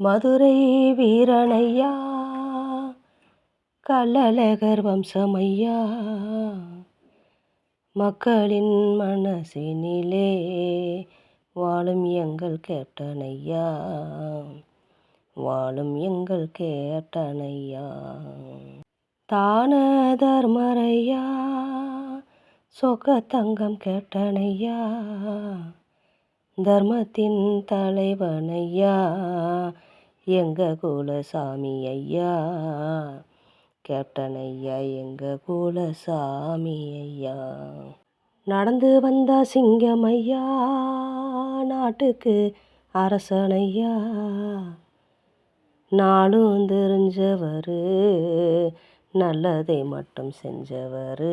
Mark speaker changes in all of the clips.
Speaker 1: மதுரை வீரனையா கள்ளழகர் வம்சமையா மக்களின் மனசினிலே வாழும் எங்கள் கேப்டனையா வாழும் எங்கள் கேப்டனையா தான தர்மரையா சொக்க தங்கம் கேட்டனையா தர்மத்தின் தலைவனையா? எங்க குலசாமி ஐயா கேப்டன் ஐயா எங்க குலசாமி ஐயா நடந்து வந்தா சிங்கம் ஐயா நாட்டுக்கு அரசனையா? நாளும் தெரிஞ்சவர் நல்லதை மட்டும் செஞ்சவர்.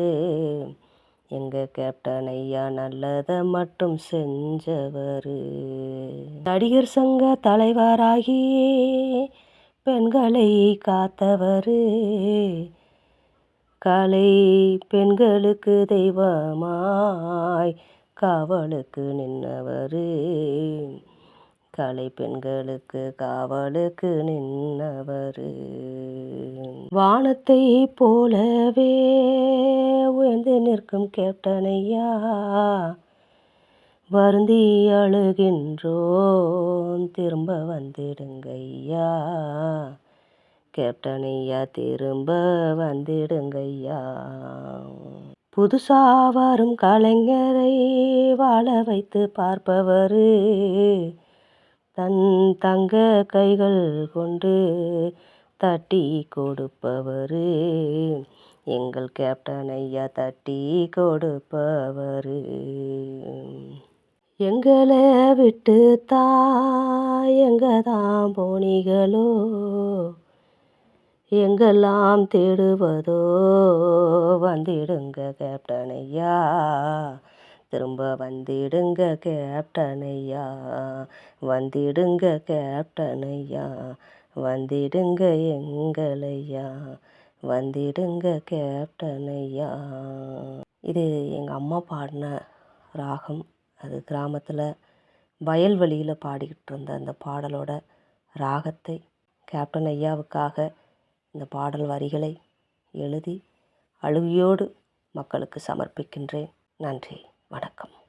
Speaker 1: எங்கள் கேப்டன் ஐயா நல்லதை மட்டும் செஞ்சவர். நடிகர் சங்க தலைவராகி பெண்களை காத்தவர். கலை பெண்களுக்கு தெய்வமாய் காவலுக்கு நின்றவர் கலை பெண்களுக்கு காவலுக்கு நின்றவர் வானத்தை போலவே உயர்ந்து நிற்கும் கேப்டனையா? வருந்தி அழுகின்றோம் திரும்ப வந்திடுங்கய்யா. கேப்டனையா திரும்ப வந்திடுங்கய்யா. புதுசா வரும் கலைஞரை வாழ வைத்து பார்ப்பவர். தன் தங்க கைகள் கொண்டு தட்டி கொடுப்பவர். எங்கள் கேப்டன் ஐயா தட்டி கொடுப்பவர். எங்களை விட்டு தா எங்க தான் போனிகளோ எங்கெல்லாம் தேடுவதோ? வந்திடுங்க கேப்டன் ஐயா. திரும்ப வந்திடுங்க கேப்டன் ஐயா வந்திடுங்க கேப்டன் ஐயா வந்திடுங்க எங்களையா? வந்திடுங்க கேப்டன் ஐயா இது எங்கள் அம்மா பாடின ராகம். அது கிராமத்தில் வயல்வெளியில் பாடிக்கிட்டு இருந்த அந்த பாடலோட ராகத்தை கேப்டன் ஐயாவுக்காக இந்த பாடல் வரிகளை எழுதி அழுகியோடு மக்களுக்கு சமர்ப்பிக்கின்றேன். நன்றி. வணக்கம்.